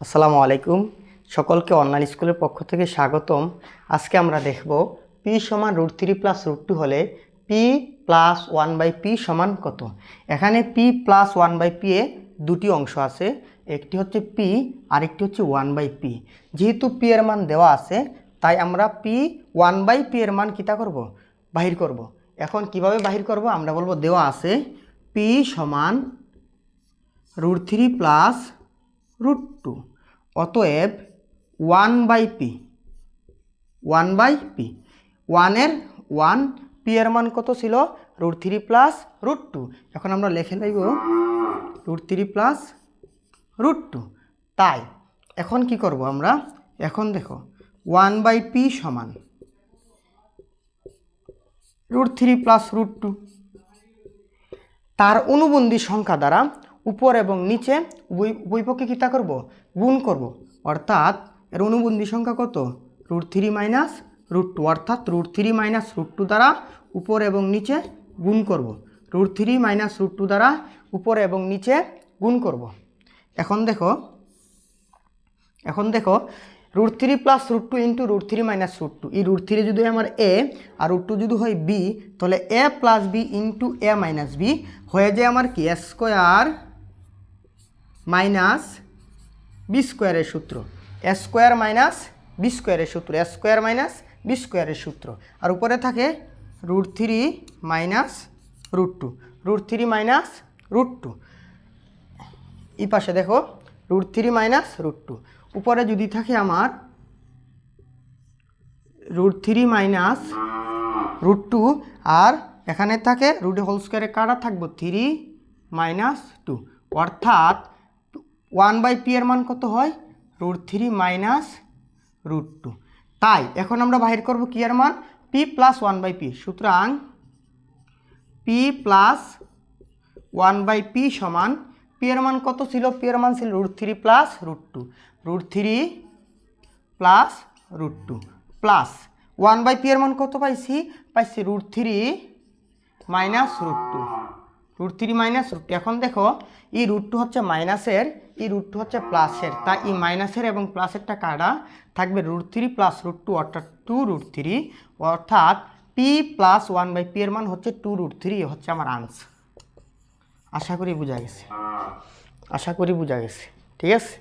আসসালামু আলাইকুম। সকলকে অনলাইন স্কুলের পক্ষ থেকে স্বাগতম। আজকে আমরা দেখব পি সমান root three plus root two হলে P plus one by P সমান কত? এখানে P plus one by P এ দুটি অংশ আছে, একটি হচ্ছে পি আরেকটি হচ্ছে ওয়ান বাই পি যেহেতু পি এর মান দেওয়া আছে, তাই আমরা পি ওয়ান বাই পি এর মান কিতা করব? বাহির করব। এখন কীভাবে বাহির করব? আমরা বলব দেওয়া আছে পি সমান root three plus root two. অতএব one by P, one by P. ওয়ানের ওয়ান পি এর মান কত ছিল? Root three plus root two. এখন আমরা লিখে লাগব root three plus root two. তাই এখন কি করব আমরা? এখন দেখো, ওয়ান বাই পি সমান root three plus root two. তার অনুবন্ধী সংখ্যা দ্বারা উপর এবং নিচে উভয় উভয়পক্ষে কী তা করব? গুণ করব। অর্থাৎ এর অনুবন্ধী সংখ্যা কত? Root three minus root two. অর্থাৎ root three minus root two দ্বারা উপর এবং নিচে গুণ করব। Root three minus root two দ্বারা উপর এবং নিচে গুণ করব। এখন দেখো এখন দেখো, root three plus root two into root three minus root two. এই রুট থ্রি যদি আমার এ আর রুট টু যদি হয় বি, তাহলে A plus B into A minus B হয়ে যায় আমার কি? এ স্কোয়ার মাইনাস বি স্কোয়ারের সূত্র। এ স্কোয়ার মাইনাস বি স্কোয়ারের সূত্র। স্কোয়ার মাইনাস বি স্কোয়ারের সূত্র। আর উপরে থাকে root three minus root two. Root three minus root two. এই পাশে দেখো, root three minus root two. উপরে যদি থাকে আমার root three minus root two, আর এখানে থাকে রুট হোল স্কোয়ারে কাটা থাকব? Three minus two. অর্থাৎ ওয়ান বাই পি এর মান কত হয়? Root three minus root two. তাই, এখন আমরা বাহির করব কি এর মান? P plus one by P সুতরাং P plus one by P সমান পি এর মান কত ছিল? পি এর মান ছিল root three plus root two. Root three plus root two. Plus one by P এর মান কত পাইছি? পাইছি root three minus root two. Root three minus root এখন দেখো ই রুট টু হচ্ছে মাইনাসের ই রুট টু হচ্ছে প্লাসের তা ই মাইনাসের এবং প্লাসেরটা কাটা থাকবে root three plus root two অর্থাৎ টু রুট থ্রি অর্থাৎ P plus one by P এর মান হচ্ছে টু রুট থ্রি হচ্ছে আমার আনসার আশা করি বোঝা গেছে। আশা করি বোঝা গেছে। ঠিক আছে?